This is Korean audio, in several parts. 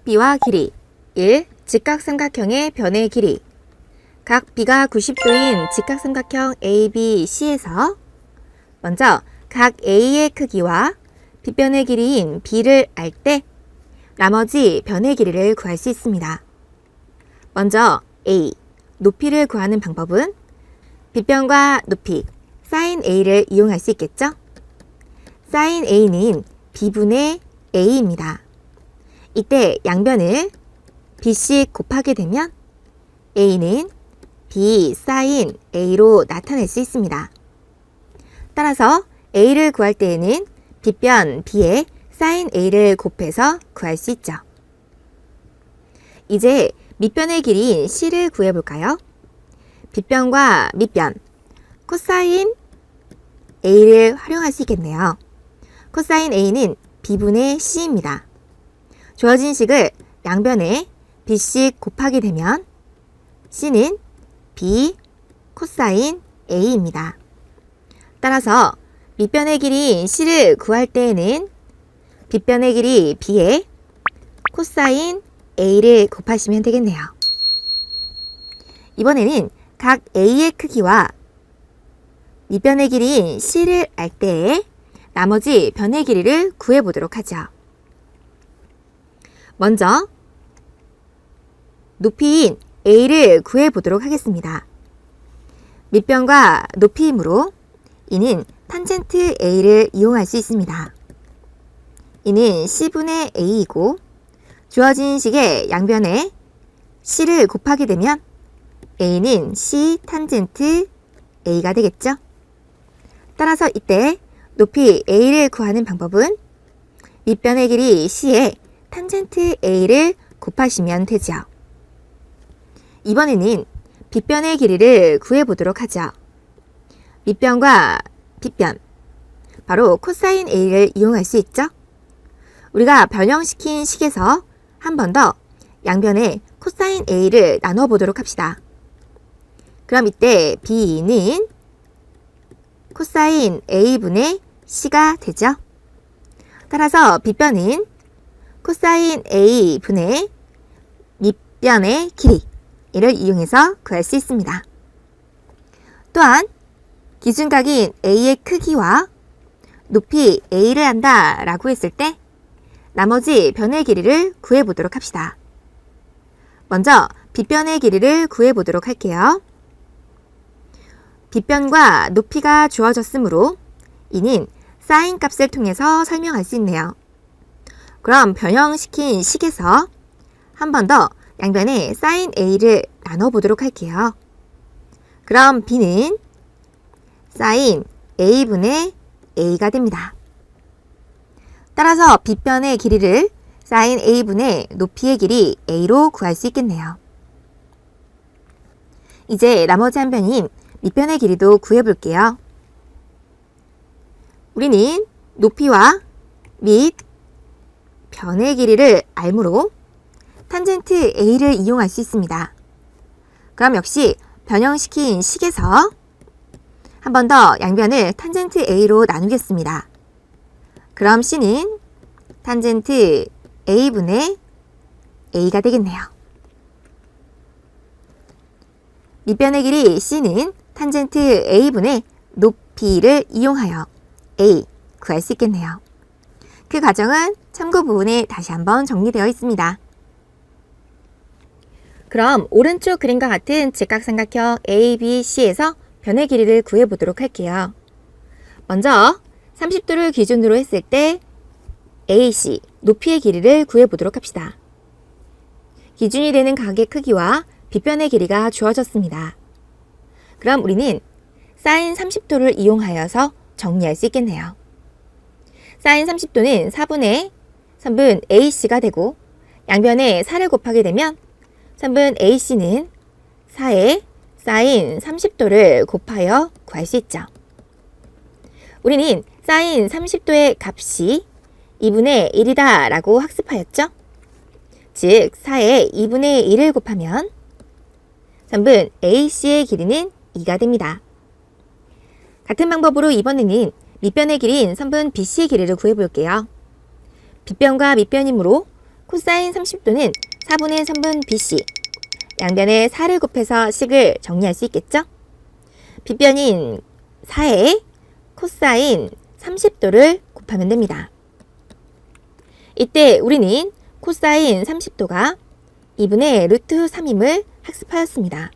각 B와 길이 1. 직각삼각형의 변의 길이 각 B가 90도인 직각삼각형 ABC에서 먼저 각 A의 크기와 빗변의 길이인 B를 알 때 나머지 변의 길이를 구할 수 있습니다. 먼저 A, 높이를 구하는 방법은 빗변과 높이, sin A를 이용할 수 있겠죠? sin A는 B분의 A입니다. 이때 양변을 B씩 곱하게 되면 A는 B sin A로 나타낼 수 있습니다. 따라서 A를 구할 때에는 빗변 B에 sin A를 곱해서 구할 수 있죠. 이제 밑변의 길이인 C를 구해볼까요? 빗변과 밑변, 코사인 A를 활용할 수 있겠네요. 코사인 A는 B분의 C입니다. 주어진 식을 양변에 B씩 곱하게 되면 C는 B 코사인 A입니다. 따라서 밑변의 길이 C를 구할 때에는 빗변의 길이 B에 코사인 A를 곱하시면 되겠네요. 이번에는 각 A의 크기와 밑변의 길이인 C를 알 때에 나머지 변의 길이를 구해 보도록 하죠. 먼저 높이인 A를 구해 보도록 하겠습니다. 밑변과 높이이므로 이는 탄젠트 A를 이용할 수 있습니다. 이는 C분의 A이고 주어진 식의 양변에 C를 곱하게 되면 A는 C 탄젠트 A가 되겠죠? 따라서 이때 높이 A를 구하는 방법은 밑변의 길이 C에 탄젠트 A를 곱하시면 되죠. 이번에는 빗변의 길이를 구해보도록 하죠. 밑변과 빗변, 바로 코사인 A를 이용할 수 있죠. 우리가 변형시킨 식에서 한 번 더 양변에 코사인 A를 나눠보도록 합시다. 그럼 이때 B는 코사인 A분의 C가 되죠. 따라서 빗변은 코사인 A분의 밑변의 길이 이를 이용해서 구할 수 있습니다. 또한 기준각인 A의 크기와 높이 A를 한다 라고 했을 때 나머지 변의 길이를 구해보도록 합시다. 먼저 빗변의 길이를 구해보도록 할게요. 빗변과 높이가 주어졌으므로 이는 사인 값을 통해서 설명할 수 있네요. 그럼 변형시킨 식에서 한 번 더 양변에 사인 A를 나눠보도록 할게요. 그럼 B는 사인 A분의 A가 됩니다. 따라서 빗변의 길이를 사인 A분의 높이의 길이 A로 구할 수 있겠네요. 이제 나머지 한 변인 밑변의 길이도 구해볼게요. 우리는 높이와 밑 변의 길이를 알므로 탄젠트 A를 이용할 수 있습니다. 그럼 역시 변형시킨 식에서 한 번 더 양변을 탄젠트 A로 나누겠습니다. 그럼 C는 탄젠트 A분의 A가 되겠네요. 밑변의 길이 C는 탄젠트 A분의 높이를 이용하여 A 구할 수 있겠네요. 그 과정은 참고 부분에 다시 한번 정리되어 있습니다. 그럼 오른쪽 그림과 같은 직각삼각형 ABC에서 변의 길이를 구해보도록 할게요. 먼저 30도를 기준으로 했을 때 AC, 높이의 길이를 구해보도록 합시다. 기준이 되는 각의 크기와 빗변의 길이가 주어졌습니다. 그럼 우리는 사인 30도를 이용하여서 정리할 수 있겠네요. 사인 30도는 4분의 3분 AC가 되고 양변에 4를 곱하게 되면 3분 AC는 4에 사인 30도를 곱하여 구할 수 있죠. 우리는 사인 30도의 값이 2분의 1이다 라고 학습하였죠? 즉 4에 2분의 1을 곱하면 3분 AC의 길이는 2가 됩니다. 같은 방법으로 이번에는 밑변의 길이인 3분 BC의 길이를 구해볼게요. 빗변과 밑변이므로 코사인 30도는 4분의 3분 BC. 양변에 4를 곱해서 식을 정리할 수 있겠죠? 빗변인 4에 코사인 30도를 곱하면 됩니다. 이때 우리는 코사인 30도가 2분의 루트 3임을 학습하였습니다.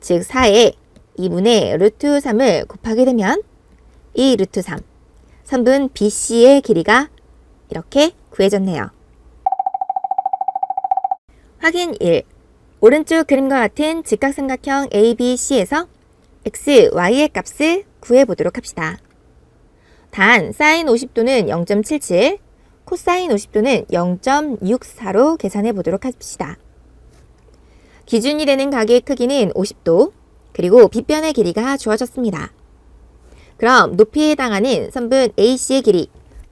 즉 4에 2분의 루트 3을 곱하게 되면 이 루트 3, 선분 BC의 길이가 이렇게 구해졌네요. 확인 1. 오른쪽 그림과 같은 직각삼각형 ABC에서 x, y의 값을 구해보도록 합시다. 단, 사인 50도는 0.77, 코사인 50도는 0.64로 계산해 보도록 합시다. 기준이 되는 각의 크기는 50도, 그리고 빗변의 길이가 주어졌습니다. 그럼 높이에 해당하는 선분 AC의 길이,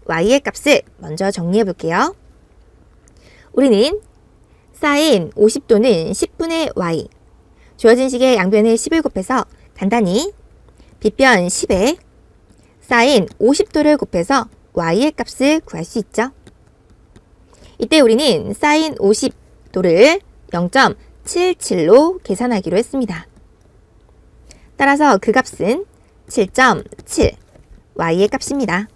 y의 값을 먼저 정리해 볼게요. 우리는 사인 50도는 10분의 y, 주어진 식의 양변에 10을 곱해서 간단히 빗변 10에 사인 50도를 곱해서 y의 값을 구할 수 있죠. 이때 우리는 사인 50도를 0.77로 계산하기로 했습니다. 따라서 그 값은 7.7 y의 값입니다.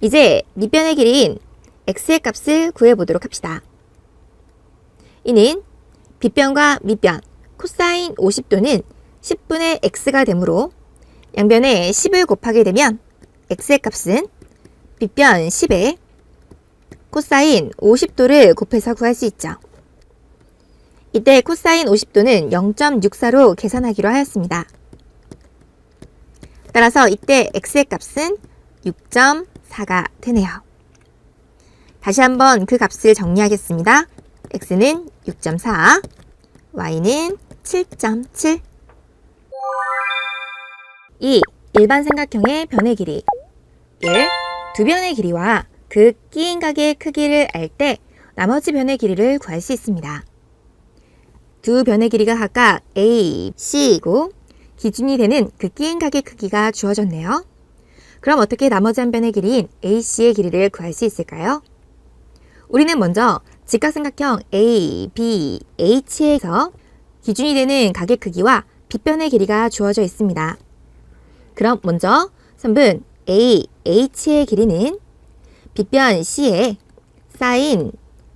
이제 밑변의 길이인 x의 값을 구해보도록 합시다. 이는 빗변과 밑변 코사인 50도는 10분의 x가 되므로 양변에 10을 곱하게 되면 x의 값은 빗변 10에 코사인 50도를 곱해서 구할 수 있죠. 이때 코사인 50도는 0.64로 계산하기로 하였습니다. 따라서 이때 x의 값은 6.4가 되네요. 다시 한번 그 값을 정리하겠습니다. x는 6.4, y는 7.7. 2. 일반 삼각형의 변의 길이 1. 두 변의 길이와 그 끼인 각의 크기를 알 때 나머지 변의 길이를 구할 수 있습니다. 두 변의 길이가 각각 A, C이고 기준이 되는 그 끼인 각의 크기가 주어졌네요. 그럼 어떻게 나머지 한 변의 길이인 AC의 길이를 구할 수 있을까요? 우리는 먼저 직각삼각형 A, B, H에서 기준이 되는 각의 크기와 빗변의 길이가 주어져 있습니다. 그럼 먼저 선분 A, H의 길이는 빗변 C에 사인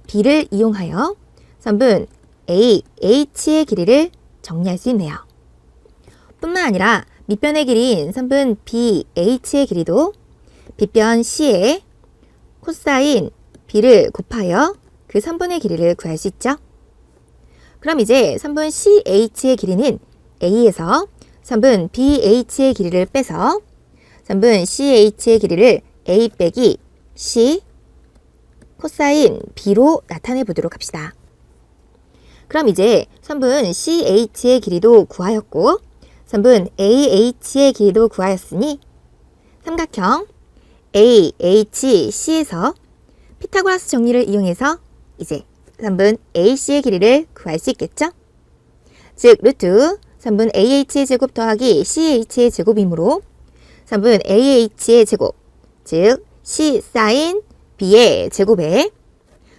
B를 이용하여 선분 A, H의 길이를 정리할 수 있네요. 뿐만 아니라 밑변의 길이인 선분 B, H의 길이도 빗변 C에 코사인 B를 곱하여 그 선분의 길이를 구할 수 있죠. 그럼 이제 선분 CH의 길이는 A에서 선분 BH의 길이를 빼서 선분 CH의 길이를 A 빼기 C 코사인 B로 나타내 보도록 합시다. 그럼 이제 선분 CH의 길이도 구하였고 선분 AH의 길이도 구하였으니 삼각형 AHC에서 피타고라스 정리를 이용해서 이제 선분 AC의 길이를 구할 수 있겠죠? 즉 루트 선분 AH의 제곱 더하기 CH의 제곱이므로 선분 AH의 제곱 즉 C 사인 B의 제곱에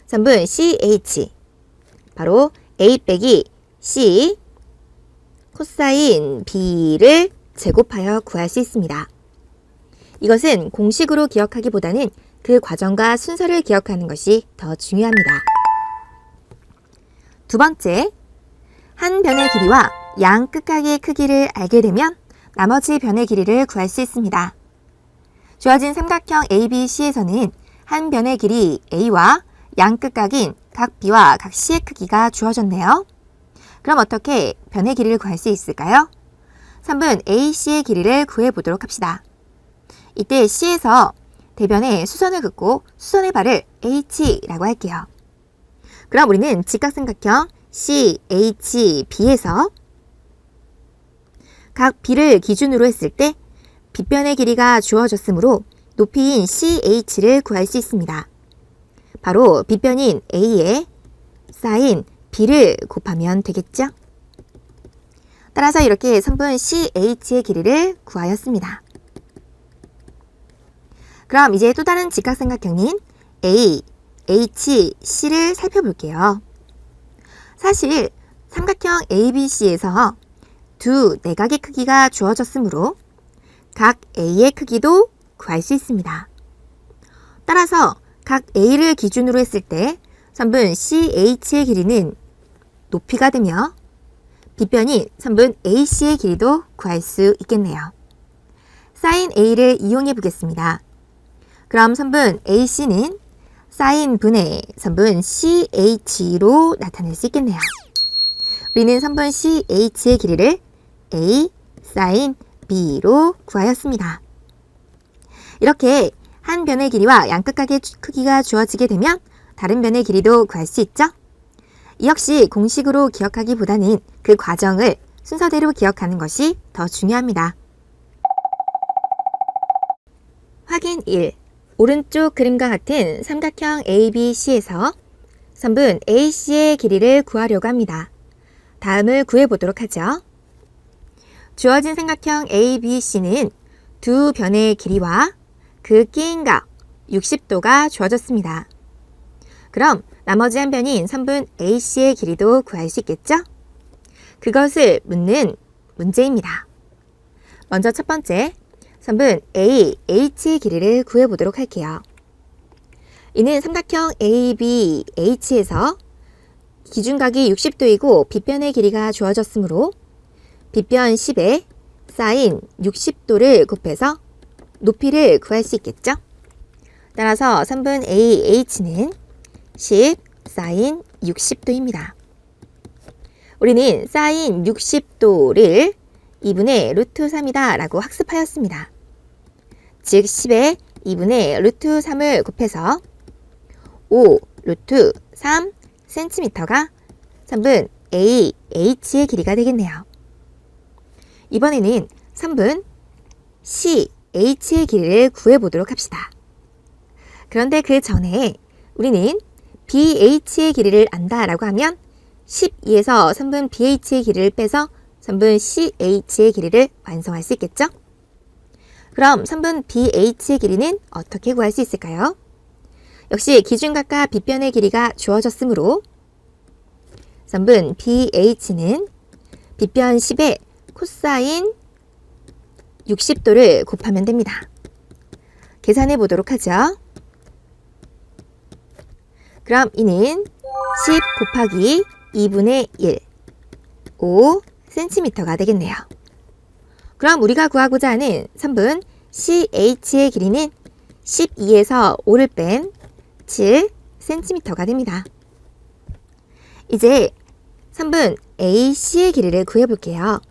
선분 CH 바로 A 빼기 C 코사인 B를 제곱하여 구할 수 있습니다. 이것은 공식으로 기억하기보다는 그 과정과 순서를 기억하는 것이 더 중요합니다. 두 번째, 한 변의 길이와 양 끝각의 크기를 알게 되면 나머지 변의 길이를 구할 수 있습니다. 주어진 삼각형 ABC에서는 한 변의 길이 A와 양 끝각인 각 B와 각 C의 크기가 주어졌네요. 그럼 어떻게 변의 길이를 구할 수 있을까요? 3분 AC의 길이를 구해 보도록 합시다. 이때 C에서 대변에 수선을 긋고 수선의 발을 H라고 할게요. 그럼 우리는 직각삼각형 CHB에서 각 B를 기준으로 했을 때 빗변의 길이가 주어졌으므로 높이인 CH를 구할 수 있습니다. 바로 빗변인 A에 사인 B를 곱하면 되겠죠? 따라서 이렇게 선분 CH의 길이를 구하였습니다. 그럼 이제 또 다른 직각삼각형인 A, HC를 살펴볼게요. 사실 삼각형 ABC에서 두 내각의 크기가 주어졌으므로 각 A의 크기도 구할 수 있습니다. 따라서 각 A를 기준으로 했을 때 선분 CH의 길이는 높이가 되며 빗변인 선분 AC의 길이도 구할 수 있겠네요. 사인 A를 이용해 보겠습니다. 그럼 선분 AC는 사인 분의 선분 CH로 나타낼 수 있겠네요. 우리는 선분 CH의 길이를 A 사인 B로 구하였습니다. 이렇게 한 변의 길이와 양끝각의 주- 크기가 주어지게 되면 다른 변의 길이도 구할 수 있죠? 이 역시 공식으로 기억하기보다는 그 과정을 순서대로 기억하는 것이 더 중요합니다. 확인 1. 오른쪽 그림과 같은 삼각형 ABC에서 선분 AC의 길이를 구하려고 합니다. 다음을 구해보도록 하죠. 주어진 삼각형 ABC는 두 변의 길이와 그 끼인 각 60도가 주어졌습니다. 그럼 나머지 한 변인 선분 AC의 길이도 구할 수 있겠죠? 그것을 묻는 문제입니다. 먼저 첫 번째, 선분 A, H의 길이를 구해보도록 할게요. 이는 삼각형 AB, H에서 기준각이 60도이고 빗변의 길이가 주어졌으므로 빗변 10에 사인 60도를 곱해서 높이를 구할 수 있겠죠? 따라서 선분 AH는 10 사인 60도입니다. 우리는 사인 60도를 2분의 루트 3이다 라고 학습하였습니다. 즉 10에 2분의 루트 3을 곱해서 5 루트 3 cm가 선분 AH의 길이가 되겠네요. 이번에는 선분 CH의 길이를 구해 보도록 합시다. 그런데 그 전에 우리는 BH의 길이를 안다라고 하면 12에서 선분 BH의 길이를 빼서 선분 CH의 길이를 완성할 수 있겠죠? 그럼 선분 BH의 길이는 어떻게 구할 수 있을까요? 역시 기준각과 빗변의 길이가 주어졌으므로 선분 BH는 빗변 10에 코사인 60도를 곱하면 됩니다. 계산해 보도록 하죠. 그럼 이는 10 곱하기 2분의 1, 5 cm가 되겠네요. 그럼 우리가 구하고자 하는 선분 CH의 길이는 12에서 5를 뺀 7 cm가 됩니다. 이제 선분 AC의 길이를 구해볼게요.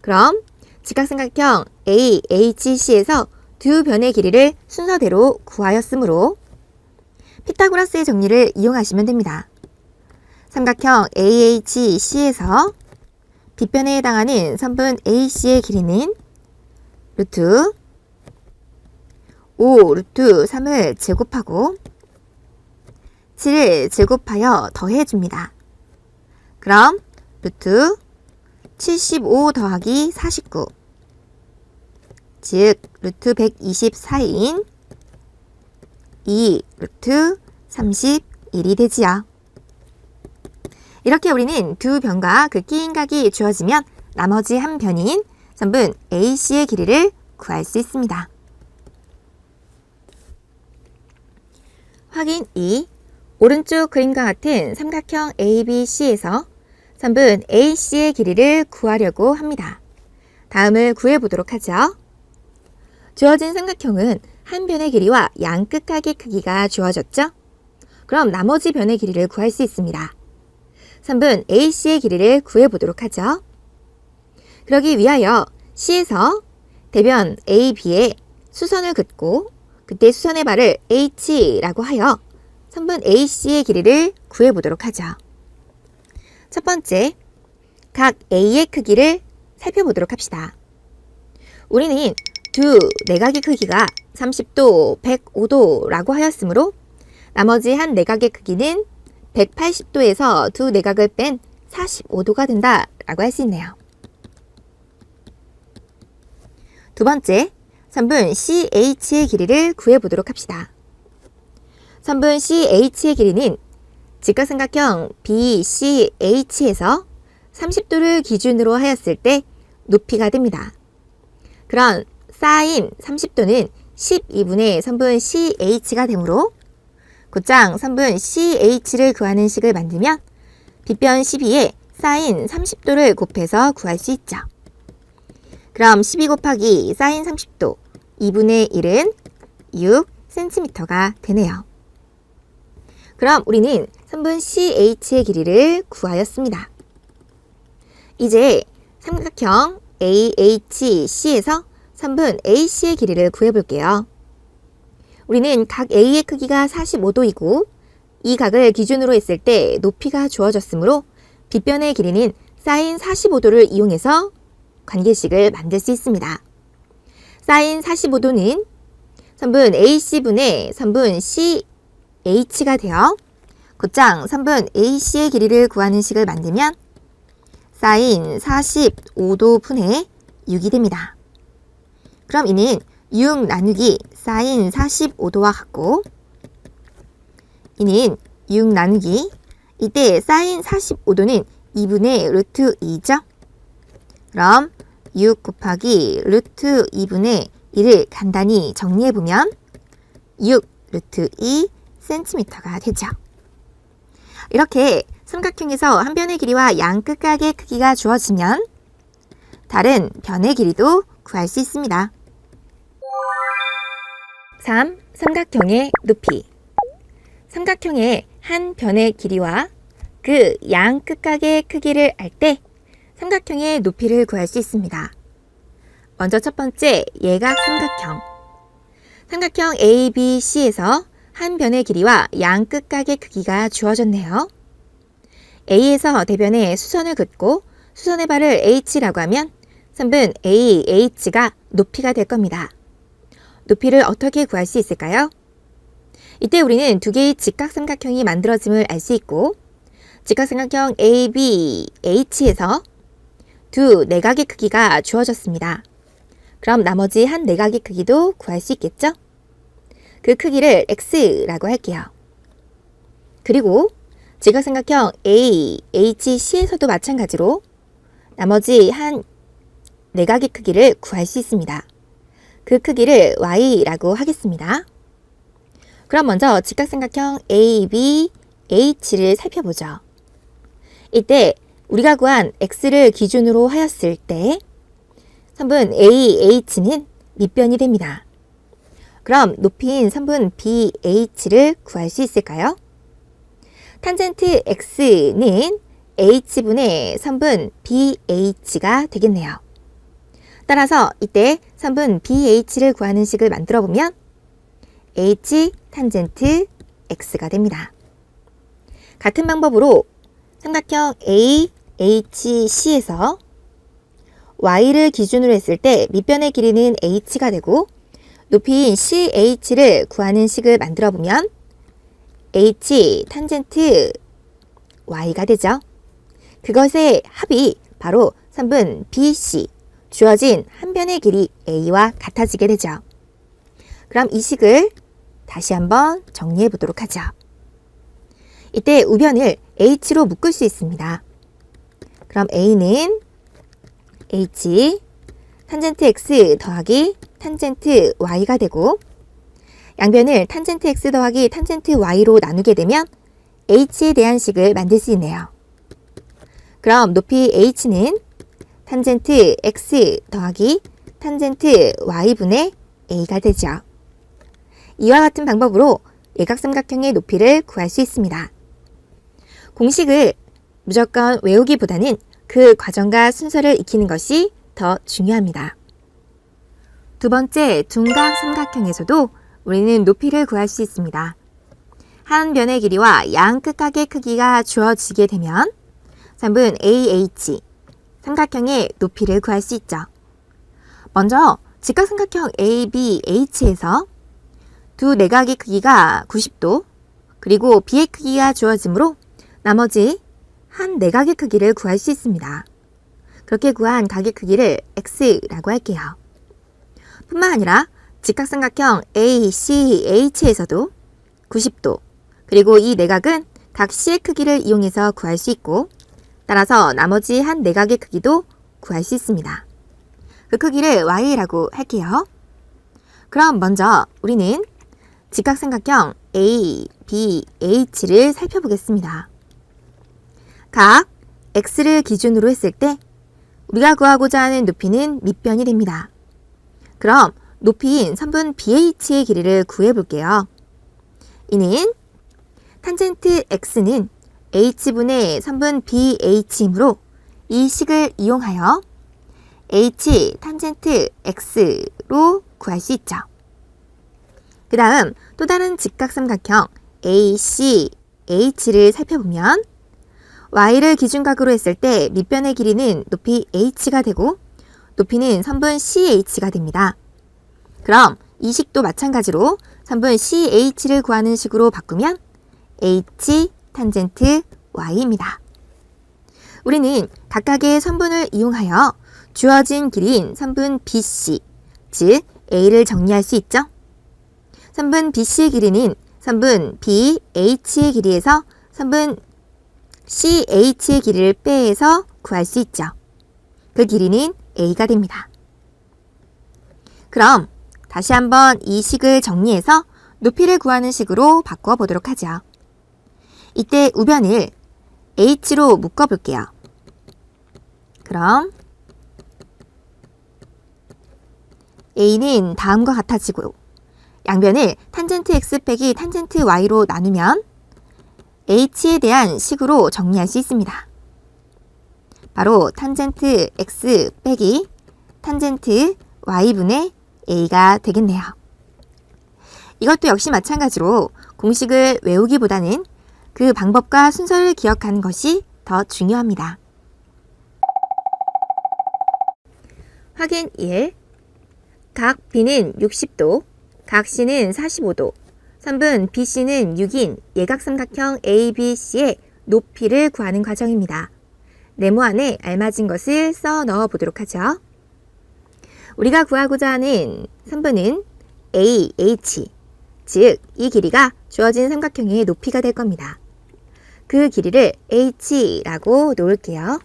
그럼 직각삼각형 AHC에서 두 변의 길이를 순서대로 구하였으므로 피타고라스의 정리를 이용하시면 됩니다. 삼각형 AHC에서 빗변에 해당하는 선분 AC의 길이는 루트 5 루트 3을 제곱하고 7을 제곱하여 더해줍니다. 그럼 루트 75 더하기 49 즉 루트 124인 2 루트 31이 되지요. 이렇게 우리는 두 변과 그 끼인각이 주어지면 나머지 한 변인 선분 AC의 길이를 구할 수 있습니다. 확인 2. 오른쪽 그림과 같은 삼각형 ABC에서 선분 AC의 길이를 구하려고 합니다. 다음을 구해보도록 하죠. 주어진 삼각형은 한 변의 길이와 양 끝각의 크기가 주어졌죠? 그럼 나머지 변의 길이를 구할 수 있습니다. 선분 AC의 길이를 구해보도록 하죠. 그러기 위하여 C에서 대변 AB에 수선을 긋고 그때 수선의 발을 H라고 하여 선분 AC의 길이를 구해보도록 하죠. 첫 번째, 각 A의 크기를 살펴보도록 합시다. 우리는 두 내각의 크기가 30도, 105도라고 하였으므로 나머지 한 내각의 크기는 180도에서 두 내각을 뺀 45도가 된다라고 할 수 있네요. 두 번째, 선분 CH의 길이를 구해 보도록 합시다. 선분 CH의 길이는 직각삼각형 BCH에서 30도를 기준으로 하였을 때 높이가 됩니다. 그런 사인 30도는 12분의 선분 CH가 되므로 곧장 선분 CH를 구하는 식을 만들면 빗변 12에 사인 30도를 곱해서 구할 수 있죠. 그럼 12 곱하기 사인 30도 2분의 1은 6cm가 되네요. 그럼 우리는 선분 CH의 길이를 구하였습니다. 이제 삼각형 AHC에서 선분 AC의 길이를 구해볼게요. 우리는 각 A의 크기가 45도이고 이 각을 기준으로 했을 때 높이가 주어졌으므로 빗변의 길이는 사인 45도를 이용해서 관계식을 만들 수 있습니다. 사인 45도는 선분 AC분의 선분 CH가 되어 곧장 선분 AC의 길이를 구하는 식을 만들면 사인 45도 분의 6이 됩니다. 그럼 이는 6 나누기 사인 45도와 같고 이는 6 나누기 이때 사인 45도는 2분의 루트 2죠. 그럼 6 곱하기 루트 2분의 1을 간단히 정리해보면 6 루트 2 cm가 되죠. 이렇게 삼각형에서 한 변의 길이와 양 끝각의 크기가 주어지면 다른 변의 길이도 구할 수 있습니다. 3. 삼각형의 높이 삼각형의 한 변의 길이와 그 양 끝각의 크기를 알 때 삼각형의 높이를 구할 수 있습니다. 먼저 첫 번째 예각 삼각형 삼각형 ABC에서 한 변의 길이와 양 끝각의 크기가 주어졌네요. A에서 대변에 수선을 긋고 수선의 발을 H라고 하면 선분 AH가 높이가 될 겁니다. 높이를 어떻게 구할 수 있을까요? 이때 우리는 두 개의 직각삼각형이 만들어짐을 알 수 있고 직각삼각형 ABH에서 두 내각의 크기가 주어졌습니다. 그럼 나머지 한 내각의 크기도 구할 수 있겠죠? 그 크기를 x라고 할게요. 그리고 직각삼각형 AHC에서도 마찬가지로 나머지 한 내각의 크기를 구할 수 있습니다. 그 크기를 y라고 하겠습니다. 그럼 먼저 직각삼각형 ABH를 살펴보죠. 이때 우리가 구한 x를 기준으로 하였을 때 선분 AH는 밑변이 됩니다. 그럼 높이인 선분 BH를 구할 수 있을까요? 탄젠트 x는 h분의 선분 BH가 되겠네요. 따라서 이때 선분 BH를 구하는 식을 만들어 보면 H 탄젠트 X가 됩니다. 같은 방법으로 삼각형 AHC에서 Y를 기준으로 했을 때 밑변의 길이는 H가 되고 높이인 CH를 구하는 식을 만들어 보면 H 탄젠트 Y가 되죠. 그것의 합이 바로 선분 BC 주어진 한 변의 길이 A와 같아지게 되죠. 그럼 이 식을 다시 한번 정리해 보도록 하죠. 이때 우변을 H로 묶을 수 있습니다. 그럼 A는 H 탄젠트 X 더하기 탄젠트 Y가 되고 양변을 탄젠트 X 더하기 탄젠트 Y로 나누게 되면 H에 대한 식을 만들 수 있네요. 그럼 높이 H는 탄젠트 x 더하기 탄젠트 y분의 a가 되죠. 이와 같은 방법으로 예각삼각형의 높이를 구할 수 있습니다. 공식을 무조건 외우기보다는 그 과정과 순서를 익히는 것이 더 중요합니다. 두 번째 둔각 삼각형에서도 우리는 높이를 구할 수 있습니다. 한 변의 길이와 양 끝각의 크기가 주어지게 되면 3분 AH 삼각형의 높이를 구할 수 있죠. 먼저 직각삼각형 ABH에서 두 내각의 크기가 90도 그리고 B의 크기가 주어지므로 나머지 한 내각의 크기를 구할 수 있습니다. 그렇게 구한 각의 크기를 X라고 할게요. 뿐만 아니라 직각삼각형 ACH에서도 90도 그리고 이 내각은 각 C의 크기를 이용해서 구할 수 있고 따라서 나머지 한 내각의 크기도 구할 수 있습니다. 그 크기를 Y라고 할게요. 그럼 먼저 우리는 직각삼각형 A, B, H를 살펴보겠습니다. 각 X를 기준으로 했을 때 우리가 구하고자 하는 높이는 밑변이 됩니다. 그럼 높이인 선분 BH의 길이를 구해 볼게요. 이는 탄젠트 X는 H분의 선분 BH이므로 이 식을 이용하여 H 탄젠트 X로 구할 수 있죠. 그 다음 또 다른 직각삼각형 AC, H를 살펴보면 Y를 기준각으로 했을 때 밑변의 길이는 높이 H가 되고 높이는 선분 CH가 됩니다. 그럼 이 식도 마찬가지로 선분 CH를 구하는 식으로 바꾸면 H 탄젠트 Y입니다. 우리는 각각의 선분을 이용하여 주어진 길이인 선분 BC, 즉 A를 정리할 수 있죠. 선분 BC의 길이는 선분 BH의 길이에서 선분 CH의 길이를 빼서 구할 수 있죠. 그 길이는 A가 됩니다. 그럼 다시 한번 이 식을 정리해서 높이를 구하는 식으로 바꿔 보도록 하죠. 이때 우변을 H로 묶어 볼게요. 그럼 A는 다음과 같아지고 양변을 탄젠트 X 빼기 탄젠트 Y로 나누면 H에 대한 식으로 정리할 수 있습니다. 바로 탄젠트 X 빼기 탄젠트 Y분의 A가 되겠네요. 이것도 역시 마찬가지로 공식을 외우기보다는 그 방법과 순서를 기억하는 것이 더 중요합니다. 확인 1. 각 B는 60도, 각 C는 45도, 선분 BC는 6인 예각삼각형 ABC의 높이를 구하는 과정입니다. 네모 안에 알맞은 것을 써 넣어 보도록 하죠. 우리가 구하고자 하는 선분은 AH, 즉 이 길이가 주어진 삼각형의 높이가 될 겁니다. 그 길이를 H라고 놓을게요.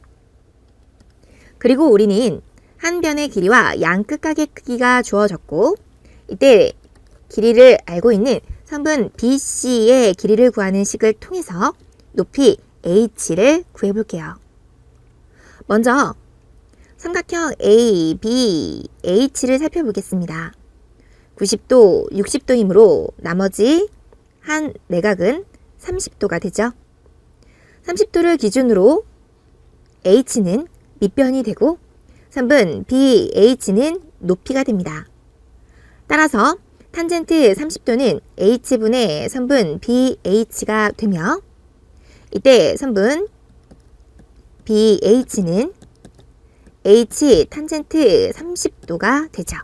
그리고 우리는 한 변의 길이와 양 끝각의 크기가 주어졌고 이때 길이를 알고 있는 선분 BC의 길이를 구하는 식을 통해서 높이 H를 구해볼게요. 먼저 삼각형 A, B, H를 살펴보겠습니다. 90도, 60도이므로 나머지 한 내각은 30도가 되죠. 30도를 기준으로 H는 밑변이 되고 선분 BH는 높이가 됩니다. 따라서 탄젠트 30도는 H분의 선분 BH가 되며 이때 선분 BH는 H 탄젠트 30도가 되죠.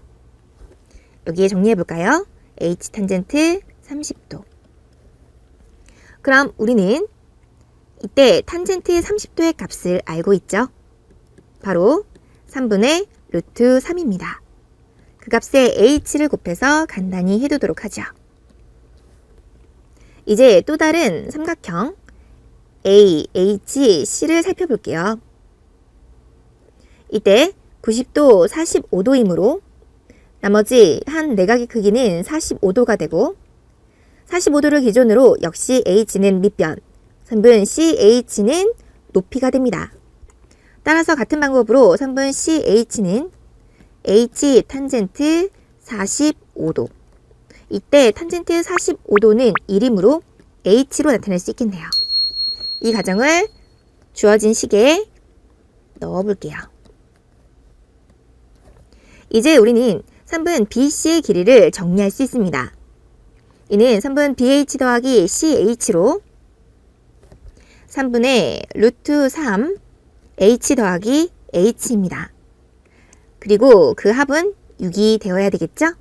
여기에 정리해 볼까요? H 탄젠트 30도. 그럼 우리는 이때 탄젠트 30도의 값을 알고 있죠? 바로 3분의 루트 3입니다. 그 값에 h를 곱해서 간단히 해두도록 하죠. 이제 또 다른 삼각형 A, H, C를 살펴볼게요. 이때 90도, 45도이므로 나머지 한 내각의 크기는 45도가 되고 45도를 기준으로 역시 H는 밑변, 선분 CH는 높이가 됩니다. 따라서 같은 방법으로 선분 CH는 H 탄젠트 45도. 이때 탄젠트 45도는 1이므로 H로 나타낼 수 있겠네요. 이 가정을 주어진 식에 넣어 볼게요. 이제 우리는 선분 BC의 길이를 정리할 수 있습니다. 이는 선분 BH 더하기 CH로 3분의 루트 3 H 더하기 H입니다. 그리고 그 합은 6이 되어야 되겠죠?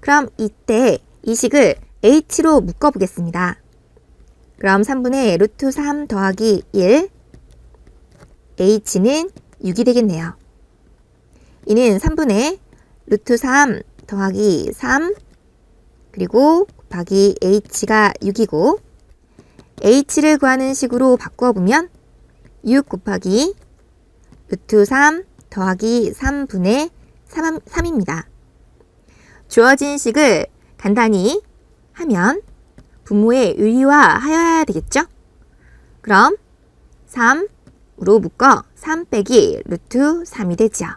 그럼 이때 이 식을 h로 묶어보겠습니다. 그럼 3분의 루트 3 더하기 1 h는 6이 되겠네요. 이는 3분의 루트 3 더하기 3 그리고 곱하기 h가 6이고 h를 구하는 식으로 바꾸어 보면 6 곱하기 루트 3 더하기 3분의 3, 3입니다. 주어진 식을 간단히 하면 분모의 의리화하여야 되겠죠? 그럼 3으로 묶어 3 빼기 루트 3이 되지요.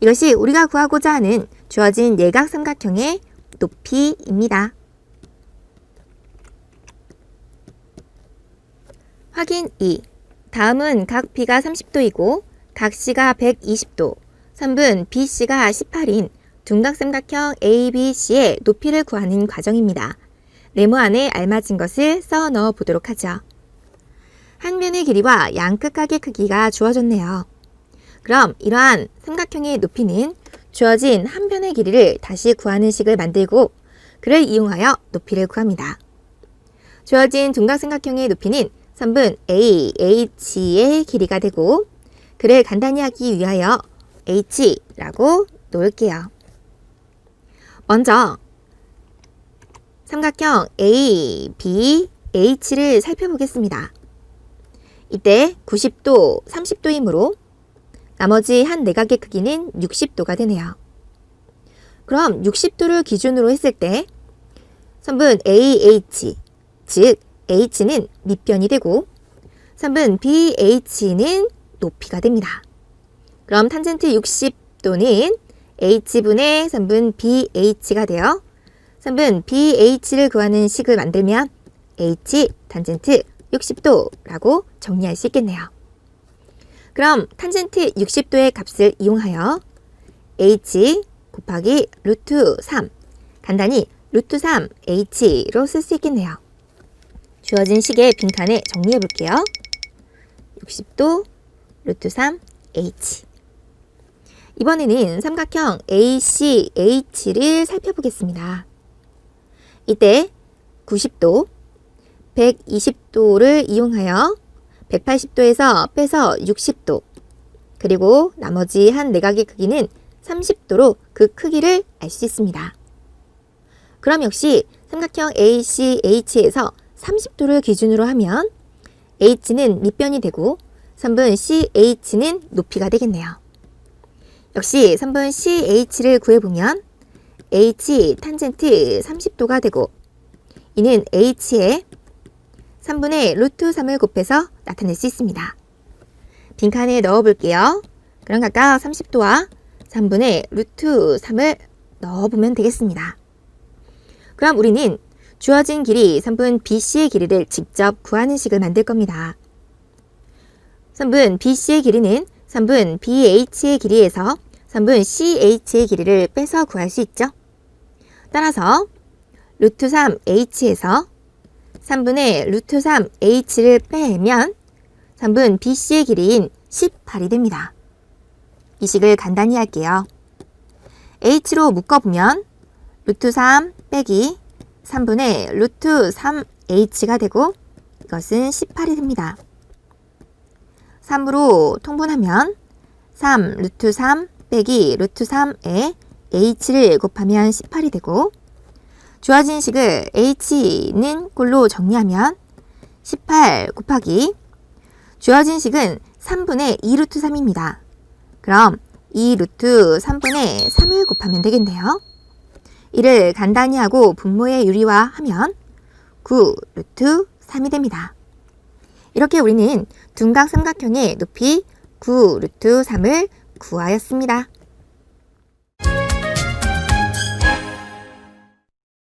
이것이 우리가 구하고자 하는 주어진 예각 삼각형의 높이입니다. 확인 2. 다음은 각 B가 30도이고 각 C가 120도, 선분 BC가 18인 둔각삼각형 ABC의 높이를 구하는 과정입니다. 네모 안에 알맞은 것을 써 넣어 보도록 하죠. 한 면의 길이와 양 끝각의 크기가 주어졌네요. 그럼 이러한 삼각형의 높이는 주어진 한 변의 길이를 다시 구하는 식을 만들고 그를 이용하여 높이를 구합니다. 주어진 둔각삼각형의 높이는 선분 AH의 길이가 되고 그를 간단히 하기 위하여 H라고 놓을게요. 먼저 삼각형 A, B, H를 살펴보겠습니다. 이때 90도, 30도이므로 나머지 한 내각의 크기는 60도가 되네요. 그럼 60도를 기준으로 했을 때 선분 AH, 즉 H는 밑변이 되고 선분 BH는 높이가 됩니다. 그럼 탄젠트 60도는 H분의 선분 BH가 되어 선분 BH를 구하는 식을 만들면 H 탄젠트 60도라고 정리할 수 있겠네요. 그럼 탄젠트 60도의 값을 이용하여 H 곱하기 루트 3 간단히 루트 3 H로 쓸 수 있겠네요. 주어진 식의 빈칸에 정리해 볼게요. 60도 루트 3 H 이번에는 삼각형 ACH를 살펴보겠습니다. 이때 90도, 120도를 이용하여 180도에서 빼서 60도, 그리고 나머지 한 내각의 크기는 30도로 그 크기를 알 수 있습니다. 그럼 역시 삼각형 ACH에서 30도를 기준으로 하면 H는 밑변이 되고 3분 CH는 높이가 되겠네요. 역시 3번 CH를 구해보면 H 탄젠트 30도가 되고 이는 H에 3분의 루트 3을 곱해서 나타낼 수 있습니다. 빈칸에 넣어볼게요. 그럼 각각 30도와 3분의 루트 3을 넣어보면 되겠습니다. 그럼 우리는 주어진 길이 3분 BC의 길이를 직접 구하는 식을 만들 겁니다. 3분 BC의 길이는 3분 BH의 길이에서 3분 CH의 길이를 빼서 구할 수 있죠. 따라서 루트 3H에서 3분의 루트 3H를 빼면 3분 BC의 길이인 18이 됩니다. 이 식을 간단히 할게요. H로 묶어보면 루트 3 빼기 3분의 루트 3H가 되고 이것은 18이 됩니다. 3으로 통분하면 3 루트 3 빼기 루트 3에 h를 곱하면 18이 되고 주어진 식을 h는 꼴로 정리하면 18 곱하기 주어진 식은 3분의 2 루트 3입니다. 그럼 2 루트 3분의 3을 곱하면 되겠네요. 이를 간단히 하고 분모의 유리화하면 9 루트 3이 됩니다. 이렇게 우리는 둔각 삼각형의 높이 9 루트 3을 구하였습니다.